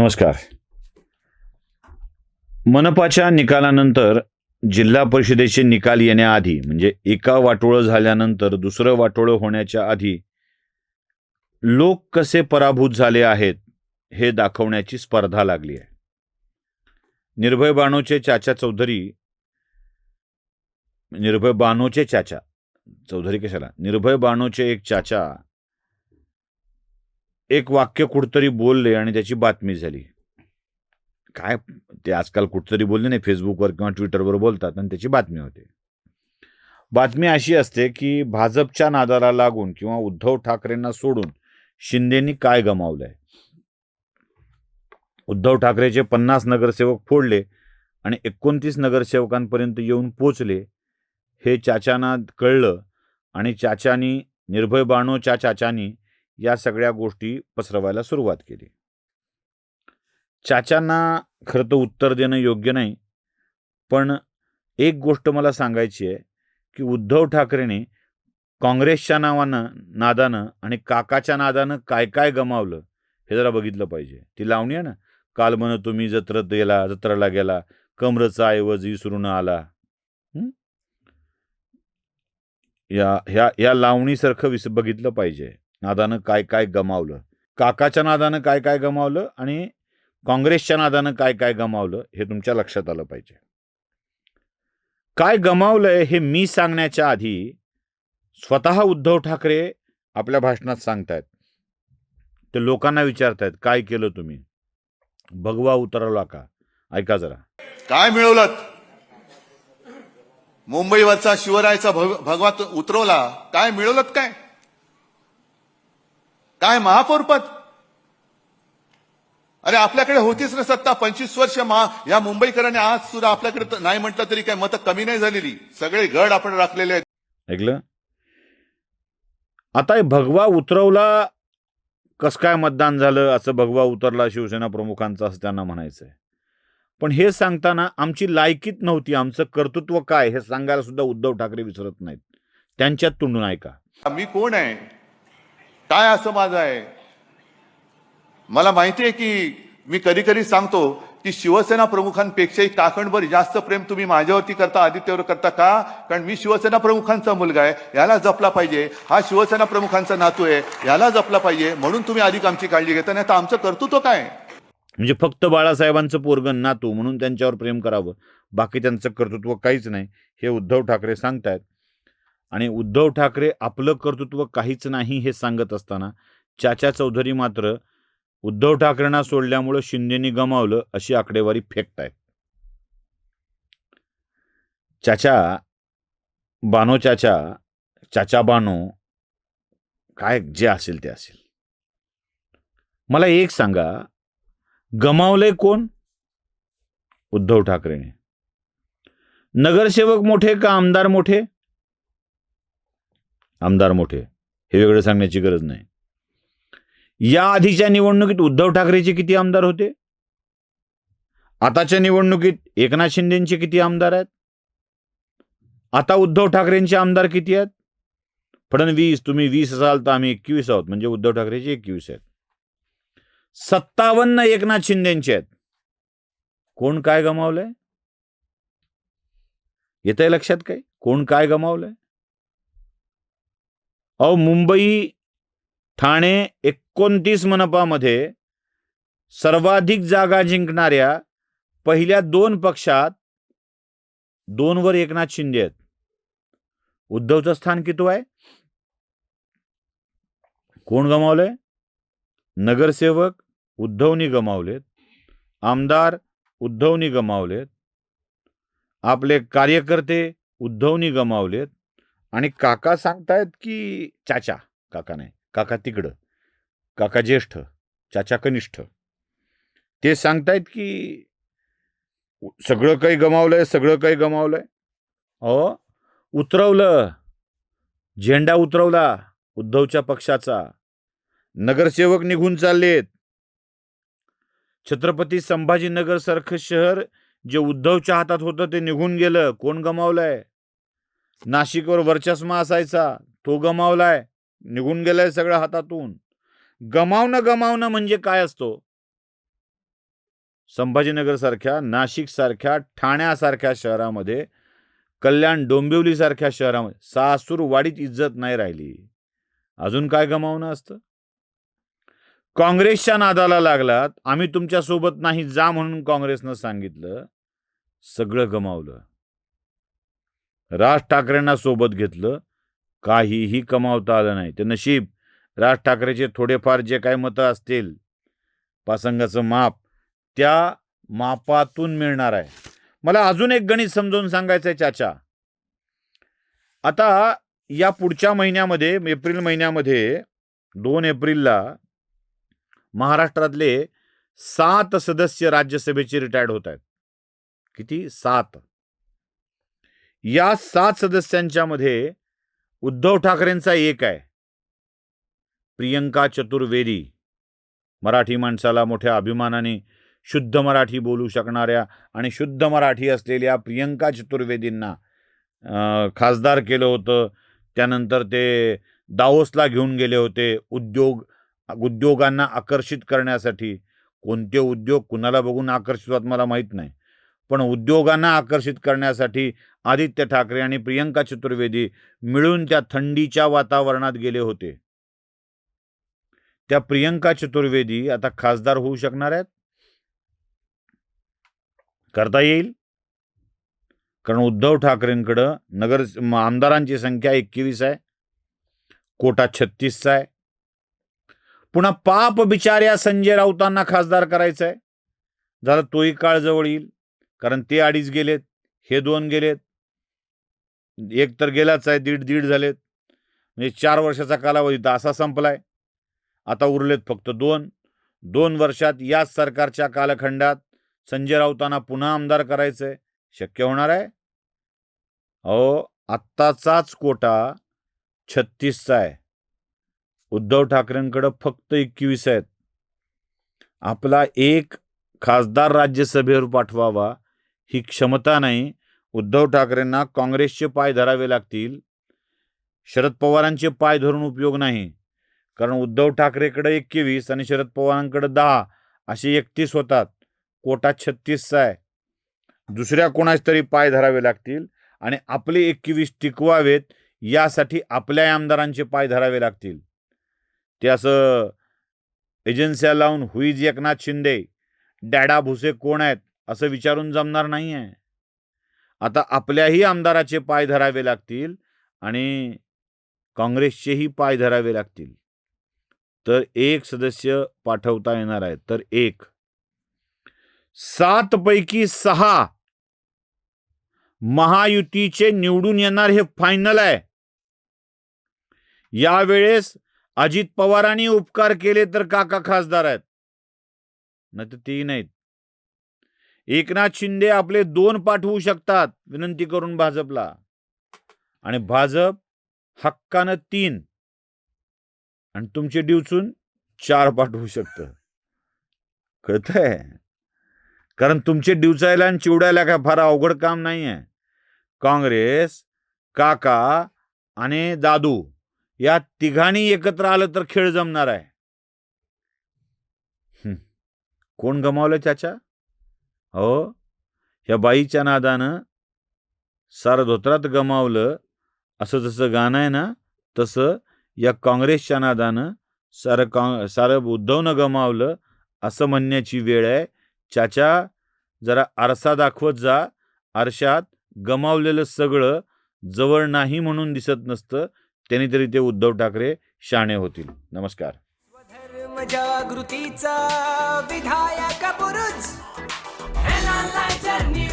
नमस्कार. मनपाच्या निकालानंतर जिल्हा परिषदेचे निकाल येण्याआधी म्हणजे एका वाटोळं झाल्यानंतर दुसरं वाटोळं होण्याच्या आधी लोक कसे पराभूत झाले आहेत हे दाखवण्याची स्पर्धा लागली आहे. निर्भय बाणोचे चाचा चौधरी निर्भय बाणोचे चाचा चौधरी कशाला? निर्भय बाणोचे एक चाचा एक वाक्य कुठतरी बोलले आणि त्याची बातमी झाली. काय? ते आजकाल कुठतरी बोलले नाही फेसबुकवर किंवा ट्विटरवर बोलतात आणि त्याची बातमी होते. बातमी अशी असते की भाजपच्या नादाला लागून किंवा उद्धव ठाकरेंना सोडून शिंदेनी काय गमावलंय? उद्धव ठाकरेचे पन्नास नगरसेवक फोडले आणि एकोणतीस नगरसेवकांपर्यंत येऊन पोचले हे चाचांना कळलं आणि चाचानी निर्भय बाणोच्या चाचानी या सगळ्या गोष्टी पसरवायला सुरुवात केली. चाचांना खरं तर उत्तर देणं योग्य नाही पण एक गोष्ट मला सांगायची आहे की उद्धव ठाकरेने काँग्रेसच्या नावानं नादानं आणि काकाच्या नादानं काय काय गमावलं हे जरा बघितलं पाहिजे. ती लावणी आहे ना काल म्हण तुम्ही जत्रत गेला जत्राला गेला कमरचा ऐवज विसरून आला. या ह्या या लावणीसारखं विस बघितलं पाहिजे. नादानं काय काय गमावलं? काकाच्या नादानं काय काय गमावलं आणि काँग्रेसच्या नादानं काय काय गमावलं हे तुमच्या लक्षात आलं पाहिजे. काय गमावलंय हे मी सांगण्याच्या आधी स्वतः उद्धव ठाकरे आपल्या भाषणात सांगतायत. ते लोकांना विचारतायत काय केलं तुम्ही? भगवा उतरवला का? ऐका जरा. काय मिळवलं मुंबईवरचा शिवरायचा भग- भगवा उतरवला. काय मिळवलं काय? काय महापौरपद? अरे आपल्याकडे होतीच ना सत्ता. पंचवीस वर्ष महा या मुंबईकरांनी आज सुद्धा आपल्याकडे नाही म्हटलं तरी काय मतं कमी नाही झालेली. सगळे गड आपण राखलेले आहेत. ऐकलं? आता हे भगवा उतरवला कस काय मतदान झालं? असं भगवा उतरला शिवसेना प्रमुखांचं असं त्यांना म्हणायचंय. पण हे सांगताना आमची लायकीत नव्हती. आमचं कर्तृत्व काय? हे सांगायला सुद्धा उद्धव ठाकरे विसरत नाहीत. त्यांच्यात तोंडून ऐका. मी कोण आहे? काय असं माझं आहे? मला माहिती आहे की मी कधी कधी सांगतो की शिवसेना प्रमुखांपेक्षाही टाकणभर जास्त प्रेम तुम्ही माझ्यावरती करता आदित्यवर करता का? कारण मी शिवसेना प्रमुखांचा मुलगा आहे याला जपला पाहिजे. हा शिवसेना प्रमुखांचा नातू आहे याला जपला पाहिजे. म्हणून तुम्ही अधिक आमची काळजी घेता. नाही तर आमचं कर्तृत्व काय? म्हणजे फक्त बाळासाहेबांचं पोरगण नातू म्हणून त्यांच्यावर प्रेम करावं. बाकी त्यांचं कर्तृत्व काहीच नाही. हे उद्धव ठाकरे सांगतायत. आणि उद्धव ठाकरे आपलं कर्तृत्व काहीच नाही हे सांगत असताना चाचा चौधरी मात्र उद्धव ठाकरेंना सोडल्यामुळं शिंदेनी गमावलं अशी आकडेवारी फेकतायत. चाचा बानो चाचा चाचा बानो काय जे असेल ते असेल. मला एक सांगा गमावलंय कोण? उद्धव ठाकरेने. नगरसेवक मोठे का आमदार मोठे? आमदार मोठे. हे वेगळं सांगण्याची गरज नाही. या आधीच्या निवडणुकीत उद्धव ठाकरेचे किती आमदार होते? आताच्या निवडणुकीत एकनाथ शिंदेचे किती आमदार आहेत? आता उद्धव ठाकरेंचे आमदार किती आहेत? फडणवीस तुम्ही वीस असाल तर आम्ही एकवीस आहोत. म्हणजे उद्धव ठाकरेचे एकवीस आहेत. सत्तावन्न एकनाथ शिंदेचे आहेत. कोण काय गमावलंय? येत आहे लक्षात काय कोण काय गमावलंय? अहो मुंबई ठाणे एकोणतीस मनपामध्ये सर्वाधिक जागा जिंकणाऱ्या पहिल्या दोन पक्षात दोनवर एकनाथ शिंदे आहेत. उद्धवचं स्थान किती आहे? कोण गमावलंय? नगरसेवक उद्धवनी गमावलेत. आमदार उद्धवनी गमावलेत. आपले कार्यकर्ते उद्धवनी गमावलेत. आणि काका सांगतायत की चाचा काका नाही काका तिकडं काका ज्येष्ठ चाचा कनिष्ठ. ते सांगतायत की सगळं काही गमावलंय सगळं काही गमावलंय. अ उतरवलं. झेंडा उतरवला उद्धवच्या पक्षाचा. नगरसेवक निघून चाललेत. छत्रपती संभाजीनगर सारखं शहर जे उद्धवच्या हातात होतं ते निघून गेलं. कोण गमावलंय? नाशिकवर वर्चस्मा असायचा. तो गमावलाय. निघून गेलाय सगळं हातातून. गमावणं गमावणं म्हणजे काय असतो? संभाजीनगर सारख्या नाशिक सारख्या ठाण्यासारख्या शहरामध्ये कल्याण डोंबिवलीसारख्या शहरामध्ये सासूरवाडीत इज्जत नाही राहिली. अजून काय गमावणं असतं? काँग्रेसच्या नादाला लागलात. आम्ही तुमच्यासोबत नाही जा म्हणून काँग्रेसनं सांगितलं. सगळं गमावलं. राज ठाकरेंना सोबत घेतलं काहीही कमावता आलं नाही. ते नशीब. राज ठाकरेचे थोडेफार जे काही मतं असतील पासंगाचं माप त्या मापातून मिळणार आहे. मला अजून एक गणित समजावून सांगायचं आहे चाचा. आता या पुढच्या महिन्यामध्ये एप्रिल महिन्यामध्ये दोन एप्रिलला महाराष्ट्रातले सात सदस्य राज्यसभेचे रिटायर्ड होत आहेत. किती? सात. या सात सदस्यांच्या मध्ये उद्धव ठाकरेंचा एक आहे. प्रियंका चतुर्वेदी. मराठी माणसाला मोठ्या अभिमानाने शुद्ध मराठी बोलू शकणाऱ्या आणि शुद्ध मराठी असलेल्या प्रियंका चतुर्वेदींना खासदार केलं होतं. त्यानंतर ते दाओसला घेऊन गेले होते उद्योग उद्योगांना आकर्षित करण्यासाठी. कोणते उद्योग कुणाला बघून आकर्षित होतात मला माहीत नाही. पण उद्योगांना आकर्षित करण्यासाठी आदित्य ठाकरे आणि प्रियंका चतुर्वेदी मिळून त्या थंडीच्या वातावरणात गेले होते. त्या प्रियंका चतुर्वेदी आता खासदार होऊ शकणार आहेत? करता येईल? कारण उद्धव ठाकरेंकडं नगर आमदारांची संख्या एकवीस आहे. कोटा छत्तीसचा आहे. पुन्हा पाप बिचाऱ्या संजय राऊतांना खासदार करायचा आहे झालं तोही काळ जवळ येईल. कारण ते अडीच गेलेत हे दोन गेलेत. एक तर गेलाच आहे दीड दीड झालेत. म्हणजे चार वर्षाचा कालावधी तर असा संपलाय. आता उरलेत फक्त दोन. दोन वर्षात याच सरकारच्या कालखंडात संजय राऊतांना पुन्हा आमदार करायचंय. शक्य होणार आहे? अहो आत्ताचाच कोटा छत्तीसचा आहे. उद्धव ठाकरेंकडं फक्त एकवीस आहेत. आपला एक खासदार राज्यसभेवर पाठवावा ही क्षमता नाही. उद्धव ठाकरेंना काँग्रेसचे पाय धरावे लागतील. शरद पवारांचे पाय धरून उपयोग नाही. कारण उद्धव ठाकरेकडे एकवीस आणि शरद पवारांकडे दहा असे एकतीस होतात. कोटा छत्तीसचा आहे. दुसऱ्या कोणाच तरी पाय धरावे लागतील आणि आपले एकवीस टिकवावेत यासाठी आपल्या आमदारांचे पाय धरावे लागतील. ते असं एजन्स्या लावून हुईज एकनाथ शिंदे डॅडा भुसे कोण आहेत? असं विचारून जमणार नाही आहे आता आपल्याही आमदाराचे पाय धरावे लागतील आणि काँग्रेसचेही पाय धरावे लागतील. तर एक सदस्य पाठवता येणार आहे तर एक. सात पैकी सहा महायुतीचे निवडून येणार हे फायनल आहे. यावेळेस अजित पवारांनी उपकार केले तर काका खासदार आहेत. नाही तर तेही नाहीत. एकनाथ शिंदे आपले दोन पाठवू शकतात विनंती करून भाजपला. आणि भाजप हक्कानं तीन. आणि तुमचे डिवचून चार पाठवू शकतं. कळतंय? कारण तुमचे डिवचायला आणि चिवडायला काय फार अवघड काम नाही आहे काँग्रेस काका आणि दादू या तिघांनी एकत्र आलं तर खेळ जमणार आहे. कोण गमावलं चाचा? हो. ह्या बाईच्या नादानं सारं धोत्रात गमावलं असं जसं गाणं आहे ना तसं या काँग्रेसच्या नादानं सारं काँ सारं उद्धवनं गमावलं असं म्हणण्याची वेळ आहे. चाचा जरा आरसा दाखवत जा. आरशात गमावलेलं सगळं जवळ नाही म्हणून दिसत नसतं. त्यांनी तरी ते उद्धव ठाकरे शाणे होतील. नमस्कार. जागृतीचा विधायक बुरुज sunlight and new